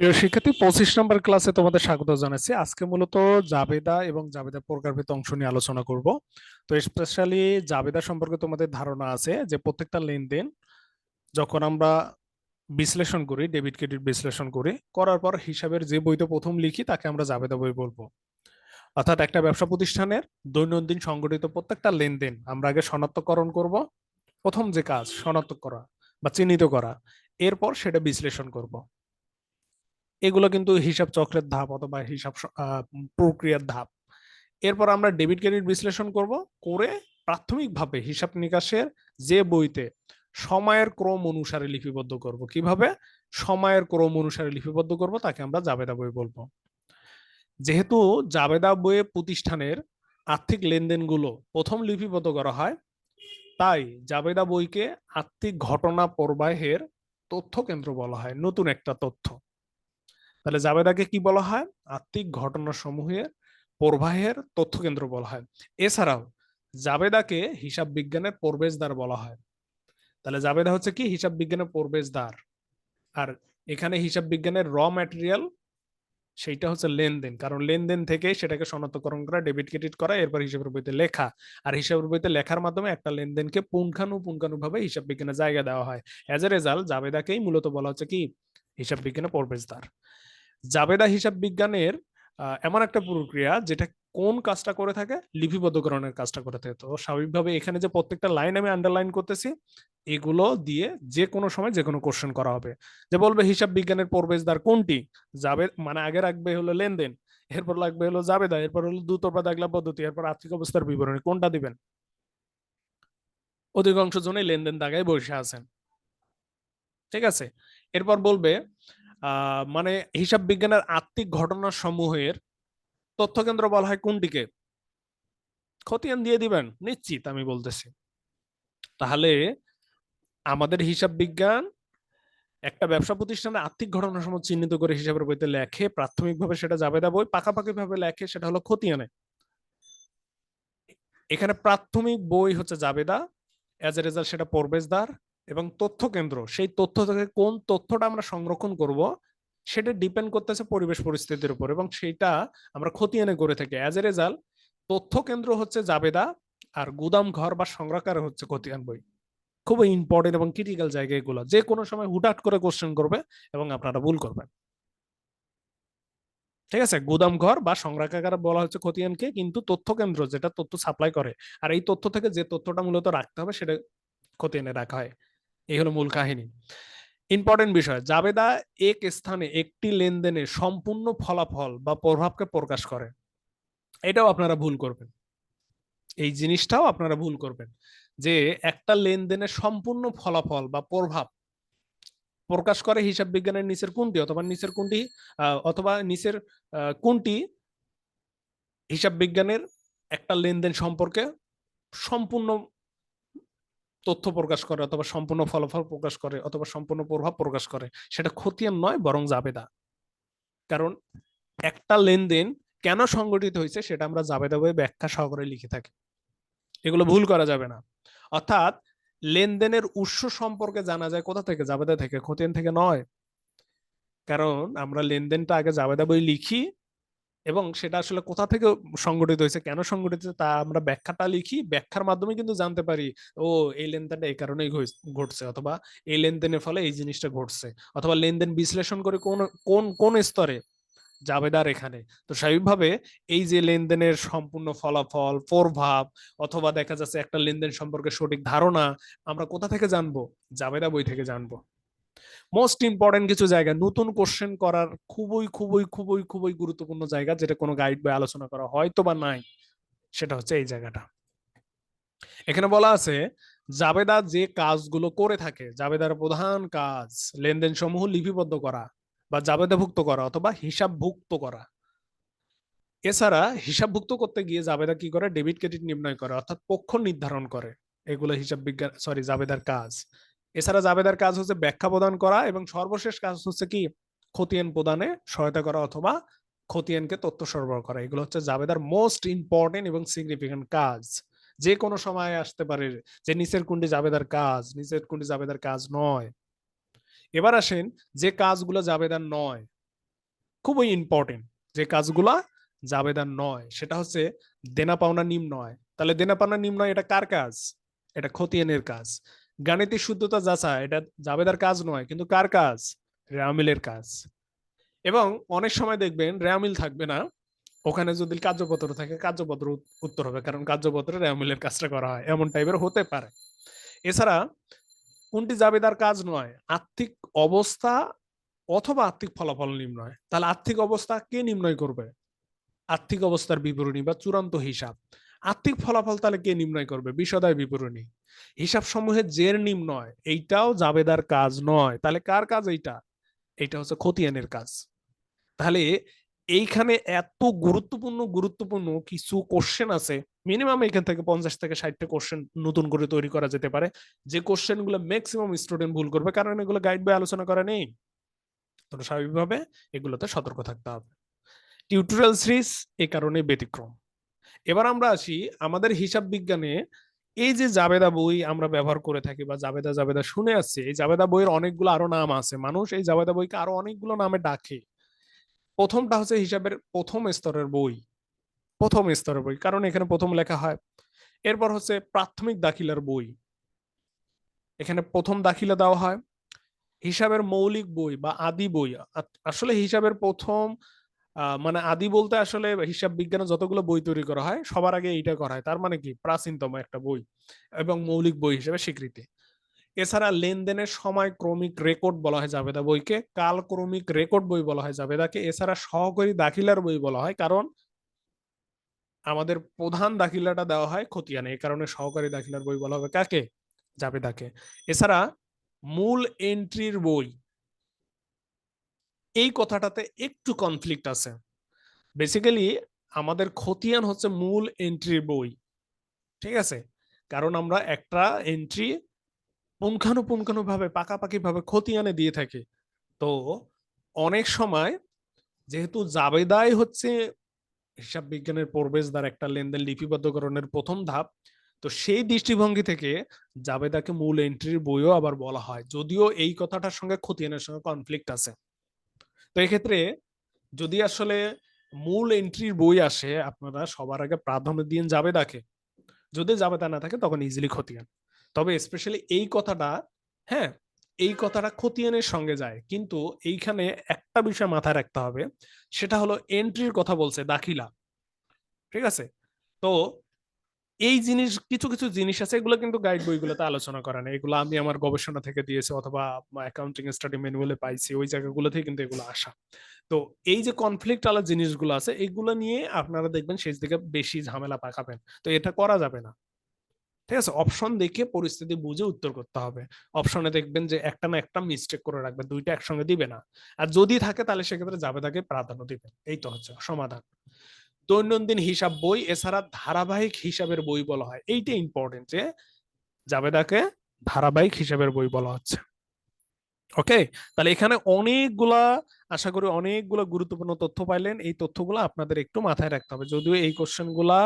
প্রিয় শিক্ষার্থী, পঁচিশ নম্বর ক্লাসে তোমাদের স্বাগত জানাচ্ছি। আজকে মূলত জাবেদা এবং জাবেদা প্রকারভেদ অংশ নিয়ে আলোচনা করব। তো স্পেশালি জাবেদা সম্পর্কে তোমাদের ধারণা আছে যে প্রত্যেকটা লেনদেন যখন আমরা বিশ্লেষণ করি, ডেবিট ক্রেডিট বিশ্লেষণ করি, করার পর হিসাবের যে বইতে প্রথম লিখি তাকে আমরা জাবেদা বই বলব। অর্থাৎ একটা ব্যবসা প্রতিষ্ঠানের দৈনন্দিন সংগঠিত প্রত্যেকটা লেনদেন আমরা আগে শনাক্তকরণ করব। প্রথম যে কাজ, শনাক্ত করা বা চিহ্নিত করা, এরপর সেটা বিশ্লেষণ করব। এগুলো কিন্তু হিসাব চক্রের ধাপ অথবা হিসাব প্রক্রিয়ার ধাপ। এরপর আমরা ডেবিট ক্রেডিট বিশ্লেষণ করব করে প্রাথমিকভাবে হিসাব নিকাশের যে বইতে সময়ের ক্রম অনুসারে লিপিবদ্ধ করব। কীভাবে? সময়ের ক্রম অনুসারে লিপিবদ্ধ করব, তাকে আমরা জাবেদা বই বলব। যেহেতু জাবেদা বইয়ে প্রতিষ্ঠানের আর্থিক লেনদেনগুলো প্রথম লিপিবদ্ধ করা হয়, তাই জাবেদা বইকে আর্থিক ঘটনা প্রবাহের তথ্য কেন্দ্র বলা হয়, নতুন একটা তথ্য। তাহলে জাবেদাকে কি বলা হয়? আত্মিক ঘটনা সমূহের প্রবাহের তথ্য কেন্দ্র বলা হয়। এছাড়াও জাবেদাকে হিসাব বিজ্ঞানের প্রবেশদ্বার বলা হয়। তাহলে জাবেদা হচ্ছে কি? হিসাব বিজ্ঞানের প্রবেশদ্বার। আর এখানে হিসাব বিজ্ঞানের র ম্যাটেরিয়াল সেইটা হচ্ছে লেনদেন। কারণ লেনদেন থেকে সেটাকে শনাক্তকরণ করা ডেবিট ক্রেডিট করা, এরপর হিসাবের বইতে লেখা। আর হিসাবের বইতে লেখার মাধ্যমে একটা লেনদেনকে পুঙ্খানুপুঙ্খানু ভাবে হিসাব বিজ্ঞানের জায়গা দেওয়া হয়। অ্যাজ এ রেজাল্ট জাবেদাকেই মূলত বলা হচ্ছে কি? হিসাব বিজ্ঞানের প্রবেশদ্বার। জাবেদা হিসাব বিজ্ঞানের এমন একটা প্রক্রিয়া যেটা কোন কাজটা করে থাকে? লিপিবদ্ধকরণের কাজটা করে থাকে। তো স্বাভাবিকভাবে এখানে যে প্রত্যেকটা লাইন আমি আন্ডারলাইন করতেছি, এগুলো দিয়ে যে কোনো সময় যে কোনো কোশ্চেন করা হবে। যে বলবে হিসাব বিজ্ঞানের প্রবেশদ্বার কোনটি? যাবে মানে আগে রাখবে হলো লেনদেন, এরপর লাগবে হলো জাবেদা, এরপর হলো দ্রুতপা দাগলা পদ্ধতি, এরপর আর্থিক অবস্থার বিবরণী, কোনটা দিবেন? অধিকাংশ জনই লেনদেন দাগায় বসে আছেন। ঠিক আছে? এরপর বলবে মানে হিসাব বিজ্ঞানের আত্মিক ঘটনা সমূহের তথ্য কেন্দ্র বলা হয় কোনটিকে? খতিয়ান দিয়ে দিবেন? নিশ্চিত, আমি বলতেছি। তাহলে আমাদের হিসাব বিজ্ঞান একটা ব্যবসা প্রতিষ্ঠানের আর্থিক ঘটনা সমূহ চিহ্নিত করে হিসাবের বইতে লেখে, প্রাথমিকভাবে সেটা জাবেদা বই পাকাপাকি ভাবে লেখে, সেটা হলো খতিয়ানে। এখানে প্রাথমিক বই হচ্ছে জাবেদা অ্যাজ এ রেজাল্ট সেটা প্রবেশদ্বার এবং তথ্য কেন্দ্র, সেই তথ্য থেকে কোন তথ্যটা আমরা সংরক্ষণ করব, সেটা ডিপেন্ড করতেছে পরিবেশ পরিস্থিতির উপর এবং সেটা আমরা খতিয়ানে করে থাকি। অ্যাজ এ রেজাল্ট তথ্য কেন্দ্র হচ্ছে জাবেদা আর গুদাম ঘর বা সংরক্ষার হচ্ছে খতিয়ান বই। খুবই ইম্পর্টেন্ট এবং ক্রিটিক্যাল জায়গা এগুলো। যে কোনো সময় হুটহাট করে কোশ্চেন করবে এবং আপনারা ভুল করবেন। ঠিক আছে? গুদাম ঘর বা সংরক্ষাগার বলা হচ্ছে খতিয়ানকে, কিন্তু তথ্য কেন্দ্র যেটা তথ্য সাপ্লাই করে, আর এই তথ্য থেকে যে তথ্যটা মূলত রাখতে হবে সেটা খতিয়ানে রাখা হয়। এই হলো মূল কাহিনী। ইম্পর্টেন্ট বিষয়, জাবেদা এক স্থানে একটি লেনদেনের সম্পূর্ণ ফলাফল বা প্রভাবকে প্রকাশ করে। এটাও আপনারা ভুল করবেন। এই জিনিসটাও আপনারা ভুল করবেন যে একটা লেনদেনের সম্পূর্ণ ফলাফল বা প্রভাব প্রকাশ করে হিসাব বিজ্ঞানের নিচের কোনটি অথবা নিচের কোনটি অথবা নিচের কোনটি হিসাব বিজ্ঞানের একটা লেনদেন সম্পর্কে সম্পূর্ণ তথ্য প্রকাশ করে অথবা সম্পূর্ণ ফলাফল প্রকাশ করে অথবা সম্পূর্ণ প্রভাব প্রকাশ করে, সেটা খতিয়ান নয়, বরং জাবেদা। কারণ একটা লেনদেন কেন সংগঠিত হয়েছে সেটা আমরা জাবেদা বইয়ে ব্যাখ্যা সহকারে লিখে থাকি। এগুলো ভুল করা যাবে না। অর্থাৎ লেনদেনের উৎস সম্পর্কে জানা যায় কোথা থেকে? জাবেদা থেকে খতিয়ান থেকে নয়। কারণ আমরা লেনদেনটা আগে জাবেদা বই লিখি এবং সেটা আসলে কোথা থেকে সংগঠিত হয়েছে, কেন সংগঠিত তা আমরা ব্যাখ্যাটা লিখি। ব্যাখ্যার মাধ্যমে কিন্তু জানতে পারি, ও এই লেনদেনটা এই কারণেই ঘটছে অথবা এই লেনদেনের ফলে এই জিনিসটা ঘটছে অথবা লেনদেন বিশ্লেষণ করে কোন কোন কোন স্তরে জাবেদার এখানে। তো স্বাভাবিকভাবে এই যে লেনদেনের সম্পূর্ণ ফলাফল, প্রভাব অথবা দেখা যাচ্ছে একটা লেনদেন সম্পর্কে সঠিক ধারণা আমরা কোথা থেকে জানব? জাবেদা বই থেকে জানব। মোস্ট ইম্পর্টেন্ট কিছু জায়গা, নতুন কোশ্চেন করার খুবই খুবই খুবই খুবই গুরুত্বপূর্ণ জায়গা যেটা কোনো গাইড বই আলোচনা করা হয়তো বা নাই, সেটা হচ্ছে এই জায়গাটা। এখানে বলা আছে, জাবেদা যে কাজগুলো করে থাকে, জাবেদার প্রধান কাজ লেনদেন সমূহ লিপিবদ্ধ করা বা জাবেদাভুক্ত করা অথবা হিসাবভুক্ত করা। এছাড়া হিসাবভুক্ত করতে গিয়ে জাবেদা কি করে? ডেবিট, ক্রেডিট নির্ণয় করে, অর্থাৎ পক্ষ নির্ধারণ করে। এগুলো হিসাব বিজ্ঞান সরি জাবেদার কাজ। এছাড়া জাবেদার কাজ হচ্ছে ব্যাখ্যা প্রদান করা এবং সর্বশেষ কাজ হচ্ছে কি? খতিয়ান প্রদানে সহায়তা করা অথবা খতিয়ানকে তথ্য সরবরাহ করা। এগুলো হচ্ছে জাবেদার মোস্ট ইম্পর্টেন্ট এবং সিগনিফিকেন্ট কাজ। যে কোনো সময় আসতে পারে যে নিচের কুন্ডি জাবেদার কাজ, নিচের কুন্ডি জাবেদার কাজ নয়। এবার আসেন যে কাজগুলো জাবেদার নয়, খুবই ইম্পর্টেন্ট যে কাজগুলা জাবেদার নয়, সেটা হচ্ছে দেনা পাওনা নিম্নয় তাহলে দেনা পাওনা নিম্নয় এটা কার কাজ? এটা খতিয়ানের কাজ। গাণিতিক শুদ্ধতা যাচা, এটা জাবেদার কাজ নয়, কিন্তু কার কাজ? রেয়ামিলের কাজ। এবং অনেক সময় দেখবেন রেয়ামিল থাকবে না, ওখানে যদি কার্যপত্র থাকে, কার্যপত্র উত্তর হবে, কারণ কার্যপত্রে রেয়ামিলের কাজটা করা হয়, এমন টাইপের হতে পারে। এছাড়া কোনটি জাবেদার কাজ নয় আর্থিক অবস্থা অথবা আর্থিক ফলাফল নির্ণয়। তাহলে আর্থিক অবস্থা কে নির্ণয় করবে? আর্থিক অবস্থার বিবরণী বা চূড়ান্ত হিসাব। আর্থিক ফলাফল তাহলে কে নির্ণয় করবে? বিশদায় বিবরণী। হিসাব সমূহে জের নির্ণয় এইটাও জাবেদার কাজ নয়। তাহলে কার কাজ এইটা? এইটা হচ্ছে খতিয়ানের কাজ। তাহলে এইখানে এত গুরুত্বপূর্ণ গুরুত্বপূর্ণ কিছু কোশ্চেন আছে। মিনিমাম এখান থেকে পঞ্চাশ থেকে ষাটটা কোশ্চেন নতুন করে তৈরি করা যেতে পারে। যে কোশ্চেনগুলো ম্যাক্সিমাম স্টুডেন্ট ভুল করবে, কারণ এগুলো গাইড বই আলোচনা করা নেই। তো স্বাভাবিকভাবে এগুলোতে সতর্ক থাকতে হবে। টিউটোরিয়াল সিরিজ এই কারণে ব্যতিক্রম। এবার আমরা আসি আমাদের হিসাব বিজ্ঞানে এই যে জাবেদা বই আমরা ব্যবহার করে থাকি বা জাবেদা জাবেদা শুনে আসছি এই জাবেদা বইয়ের অনেকগুলো আরও নাম আছে। মানুষ এই জাবেদা বইকে আরও অনেকগুলো নামে ডাকে। প্রথমটা হচ্ছে হিসাবের প্রথম স্তরের বই। প্রথম স্তরের বই কারণ এখানে প্রথম লেখা হয়। এরপর হচ্ছে প্রাথমিক দাখিলার বই। এখানে প্রথম দাখিলা দেওয়া হয়। হিসাবের মৌলিক বই বা আদি বই। আসলে হিসাবের প্রথম আহ, মানে আদি বলতে আসলে হিসাব বিজ্ঞানে যতগুলো বই তৈরি করা হয়, সবার আগে এইটা করা হয়। তার মানে কি? প্রাচীনতম একটা বই এবং মৌলিক বই হিসেবে স্বীকৃতি। এছাড়া লেনদেনের সময় ক্রমিক রেকর্ড বলা হয় জাবেদা বইকে, কালক্রমিক রেকর্ড বই বলা হয় জাবেদাকে, এছাড়া সহকারী দাখিলার বই বলা হয়, কারণ আমাদের প্রধান দাখিলাটা দেওয়া হয় খতিয়ানে, এই কারণে সহকারী দাখিলার বই বলা হবে কাকে? জাবেদাকে। এছাড়া মূল এন্ট্রির বই এই কথাটাতে একটু কনফ্লিক্ট আছে। বেসিক্যালি আমাদের খতিয়ান হচ্ছে মূল এন্ট্রির বই, ঠিক আছে? কারণ আমরা একটা এন্ট্রি পুঙ্খানুপুঙ্খানু ভাবে পাকাপাকি ভাবে খতিয়ানে দিয়ে থাকি। তো অনেক সময় যেহেতু জাবেদাই হচ্ছে হিসাব বিজ্ঞানের প্রবেশদ্বার একটা লেনদেন লিপিবদ্ধকরণের প্রথম ধাপ, তো সেই দৃষ্টিভঙ্গি থেকে জাবেদাকে মূল এন্ট্রির বইও আবার বলা হয়। যদিও এই কথাটার সঙ্গে খতিয়ানের সঙ্গে কনফ্লিক্ট আছে। তো এক্ষেত্রে যদি আসলে মূল এন্ট্রির বই আসে, আপনারা সবার আগে প্রাধান্য দিয়ে জাবেদাকে যদি যাবে তা না থাকে, তখন ইজিলি খতিয়ান। তবে স্পেশালি এই কথাটা হ্যাঁ এই কথাটা খতিয়ানের সঙ্গে যায়। কিন্তু এইখানে একটা বিষয় মাথায় রাখতে হবে, সেটা হলো এন্ট্রির কথা বলছে, দাখিলা। ঠিক আছে? তো এই জিনিস, কিছু কিছু জিনিস আছে, এগুলো কিন্তু গাইড বইগুলোতে আলোচনা করে না এগুলো আমি আমার গবেষণা থেকে দিয়েছি অথবা অ্যাকাউন্টিং স্টাডি ম্যানুয়ালে পাইছি, ওই জায়গাগুলো থেকে কিন্তু এগুলো আসা। তো এই যে কনফ্লিক্ট আলা জিনিসগুলো আছে, এগুলো নিয়ে আপনারা দেখবেন শেষ দিকে বেশি ঝামেলা পাকাবেন। তো এটা করা যাবে না। ঠিক আছে? অপশন দেখে পরিস্থিতি বুঝে উত্তর করতে হবে। অপশনে দেখবেন যে একটা না একটা মিস্টেক করে রাখবে, দুইটা একসঙ্গে দিবে না। আর যদি থাকে তাহলে সেক্ষেত্রে যাবে তাকে প্রাধান্য দিবে এই তো হচ্ছে সমাধান। দৈনন্দিন হিসাব বই, এছাড়া ধারাবাহিক হিসাবের বই বলা হয়। এইটা ইম্পর্টেন্ট যে জাবেদাকে ধারাবাহিক হিসাবের বই বলা হচ্ছে। ওকে তাহলে এখানে অনেকগুলা, আশা করি অনেকগুলো গুরুত্বপূর্ণ তথ্য পাইলেন। এই তথ্যগুলো আপনাদের একটু মাথায় রাখতে হবে। যদিও এই কোশ্চেনগুলা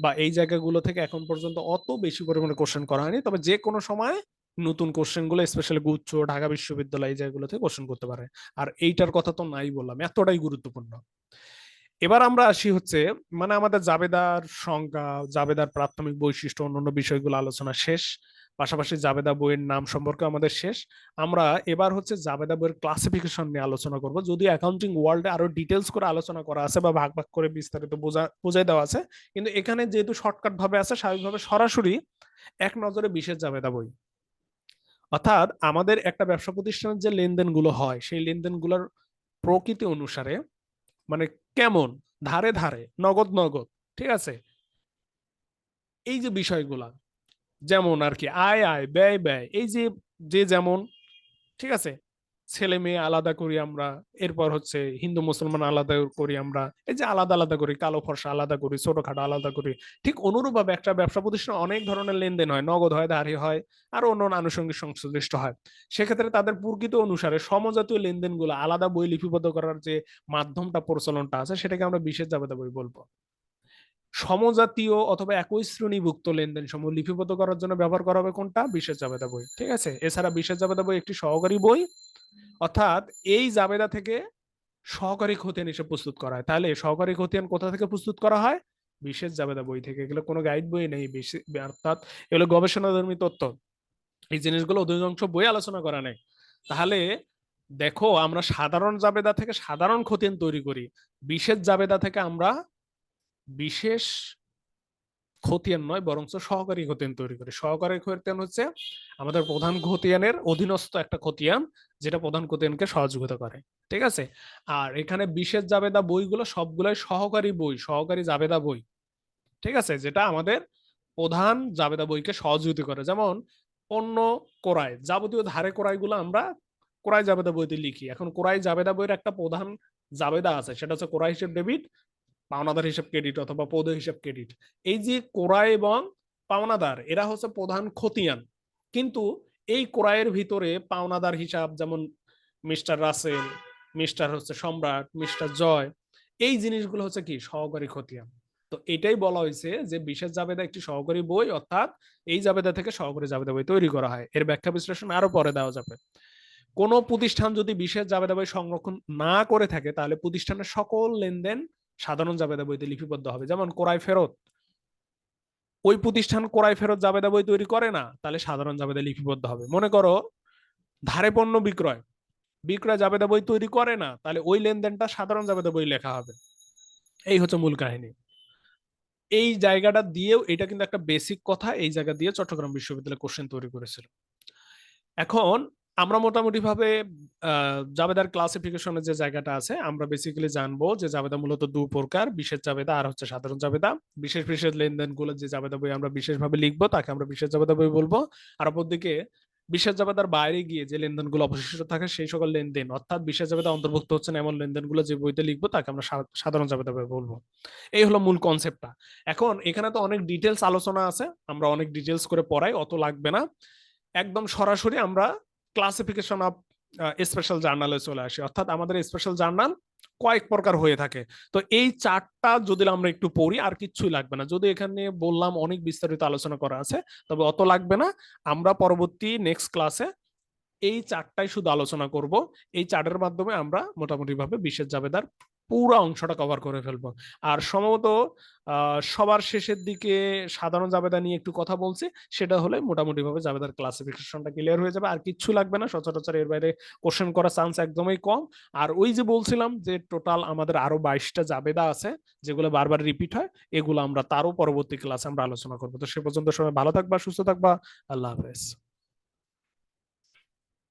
বা এই জায়গাগুলো থেকে এখন পর্যন্ত অত বেশি পরিমাণে কোশ্চেন করা হয়নি, তবে যে কোনো সময় নতুন কোশ্চেনগুলো স্পেশালি গুচ্ছ, ঢাকা বিশ্ববিদ্যালয়, এই জায়গাগুলোতে কোশ্চেন করতে পারে। আর এইটার কথা তো নাই বললাম। এতটাই গুরুত্বপূর্ণ। এবার আমরা আসি হচ্ছে মানে আমাদের জাবেদার সংজ্ঞা, জাবেদার প্রাথমিক বৈশিষ্ট্য, অন্যান্য বিষয়গুলো আলোচনা শেষ, পাশাপাশি জাবেদা বইয়ের নাম সম্পর্কে আমাদের শেষ। আমরা এবার হচ্ছে জাবেদা বইয়ের ক্লাসিফিকেশন নিয়ে আলোচনা করব। যদি অ্যাকাউন্টিং ওয়ার্ল্ডে আরও ডিটেলস করে আলোচনা করা আছে বা ভাগ ভাগ করে বিস্তারিত বোঝা, বোঝাই দেওয়া আছে, কিন্তু এখানে যেহেতু শর্টকাট ভাবে আছে, স্বাভাবিকভাবে সরাসরি এক নজরে বিশেষ জাবেদা বই। অর্থাৎ আমাদের একটা ব্যবসা প্রতিষ্ঠানের যে লেনদেনগুলো হয়, সেই লেনদেনগুলোর প্রকৃতি অনুসারে মানে কেমন? ধারে ধারে, নগদ নগদ, ঠিক আছে? এই যে বিষয়গুলা, যেমন আর কি, আয় আয়, ব্যয় ব্যয়, এই যে যে যেমন, ঠিক আছে? ছেলে মেয়ে আলাদা করি আমরা, এরপর হচ্ছে হিন্দু, মুসলমান আলাদা করি আমরা, এই যে আলাদা আলাদা করি, কালো ফর্সা আলাদা করি, ছোটখাটো আলাদা করি, ঠিক অনুরূপভাবে একটা ব্যবসা প্রতিষ্ঠান অনেক ধরনের লেনদেন হয়, নগদ হয়, ধারি হয়, আর অন্য আনুষঙ্গিক সংশ্লিষ্ট হয়। সেক্ষেত্রে তাদের প্রকৃত অনুসারে সমজাতীয় লেনদেনগুলো আলাদা বই লিপিবদ্ধ করার যে মাধ্যমটা, প্রচলনটা আছে, সেটাকে আমরা বিশেষ জাবেদা বই বলব। সমজাতীয় অথবা একই শ্রেণীভুক্ত লেনদেন সমূহ লিপিবদ্ধ করার জন্য ব্যবহার করা হবে কোনটা? বিশেষ জাবেদা বই, ঠিক আছে? এছাড়া বিশেষ জাবেদা বই একটি সহকারী বই অর্থাৎ এই জাবেদা থেকে সহকারী খতিয়ান হিসেবে প্রস্তুত করা হয়। তাহলে সহকারী খতিয়ান কোথা থেকে প্রস্তুত করা হয়? বিশেষ জাবেদা বই থেকে। এগুলো কোনো গাইড বই নেই অর্থাৎ এগুলো গবেষণাধর্মী তথ্য এই জিনিসগুলো অধিকাংশ বই আলোচনা করা নেই। তাহলে দেখো, আমরা সাধারণ জাবেদা থেকে সাধারণ খতিয়ান তৈরি করি। বিশেষ জাবেদা থেকে আমরা বিশেষ খতিয়ান নয়, বরঞ্চ সহকারী খতিয়ান তৈরি করি। সহকারী খতিয়ান হচ্ছে আমাদের প্রধান খতিয়ানের অধীনস্থ একটা খতিয়ান, যেটা প্রধান খতিয়ানকে সহযোগিতা করে। ঠিক আছে? আর এখানে বিশেষ জাবেদা বইগুলো সবগুলোই সহকারী বই, সহকারী জাবেদা বই। ঠিক আছে? যেটা আমাদের প্রধান জাবেদা বইকে সহযোগিতা করে। যেমন, পণ্য কোরাই যাবতীয় ধারে কোরাইগুলো আমরা কোরাই জাবেদা বইতে লিখি। এখন কোরাই জাবেদা বইয়ের একটা প্রধান জাবেদা আছে, সেটা হচ্ছে কোরাই হিসেব ডেবিট পাওনাদার হিসাব ক্রেডিট অথবা পদ হিসাব ক্রেডিট এই যে কোরাই এবং পাওনাদার, এরা হচ্ছে প্রধান খতিয়ান। কিন্তু এই কোরাইয়ের ভিতরে পাওনাদার হিসাব যেমন মিস্টার রাসেল, মিস্টার হচ্ছে সম্রাট, মিস্টার জয়, এই জিনিসগুলো হচ্ছে কি? সহকারী খতিয়ান। তো এটাই বলা হয়েছে যে বিশেষ জাবেদা একটি সহকারী বই, অর্থাৎ এই জাবেদা থেকে সহকারী জাবেদা বই তৈরি করা হয়। এর ব্যাখ্যা বিশ্লেষণ আরও পরে দেওয়া যাবে। কোনো প্রতিষ্ঠান যদি বিশেষ জাবেদা বই সংরক্ষণ না করে থাকে, তাহলে প্রতিষ্ঠানের সকল লেনদেন সাধারণ জাবেদা বইতে লিপিবদ্ধ হবে। যেমন কোরাই ফেরত। ওই প্রতিষ্ঠান কোরাই ফেরত জাবেদা বই তৈরি করে না, তাহলে সাধারণ জাবেদা লিপিবদ্ধ হবে। মনে করো, ধারে পণ্য বিক্রয়। বিক্রয় জাবেদা বই তৈরি করে না, তাহলে ওই লেনদেনটা সাধারণ জাবেদা বই লেখা হবে। এই হচ্ছে মূল কাহিনী। এই জায়গাটা দিয়েও, এটা কিন্তু একটা বেসিক কথা, এই জায়গা দিয়ে চট্টগ্রাম বিশ্ববিদ্যালয় কোশ্চেন তৈরি করেছিল। এখন আমরা মোটামুটি ভাবে জাবেদার ক্লাসিফিকেশনের যে জায়গাটা আছে, আমরা বেসিক্যালি জানব যে জাবেদা মূলত দু প্রকার, বিশেষ জাবেদা আর হচ্ছে সাধারণ জাবেদা। বিশেষ বিশেষ লেনদেনগুলো যে জাবেদা বই আমরা বিশেষভাবে লিখব, তাকে আমরা বিশেষ জাবেদা বই বলব। আর অপরদিকে, বিশেষ জাবেদার বাইরে গিয়ে যে লেনদেনগুলো অবশিষ্ট থাকে, সেই সকল লেনদেন, অর্থাৎ বিশেষ জাবেদা অন্তর্ভুক্ত হচ্ছে না এমন লেনদেনগুলো যে বইতে লিখব, তাকে আমরা সাধারণ জাবেদা বই বলব। এই হলো মূল কনসেপ্টটা এখন এখানে তো অনেক ডিটেলস আলোচনা আছে, আমরা অনেক ডিটেলস করে পড়াই, অত লাগবে না। একদম সরাসরি আমরা ক্লাসিফিকেশন অফ স্পেশাল জার্নালে চলে আসি। অর্থাৎ আমাদের স্পেশাল জার্নাল কয়েক প্রকার হয়ে থাকে। তো এই চারটা যদি আমরা একটু পড়ি, আর কিচ্ছুই লাগবে না। যদি এখানে বললাম অনেক বিস্তারিত আলোচনা করা আছে, তবে অত লাগবে না। আমরা পরবর্তী নেক্সট ক্লাসে এই চারটাই শুধু আলোচনা করব। এই চার্টের মাধ্যমে আমরা মোটামুটি ভাবে বিশেষ জাবেদার পুরো অংশটা কভার করে ফেলব। আর সম্ভবত সবার শেষের দিকে সাধারণ জাবেদা নিয়ে একটু কথা বলছি, সেটা হলে মোটামুটি ভাবে জাবেদার ক্লাসিফিকেশনটা ক্লিয়ার হয়ে যাবে। আর কিচ্ছু লাগবে না, সচরাচর এর বাইরে কোশ্চেন করার চান্স একদমই কম। আর ওই যে বলছিলাম যে টোটাল আমাদের আরও বাইশটা জাবেদা আছে, যেগুলো বারবার রিপিট হয়, এগুলো আমরা তারও পরবর্তী ক্লাসে আমরা আলোচনা করব। তো সে পর্যন্ত সবাই ভালো থাকবা, সুস্থ থাকবা, আল্লাহ হাফেজ।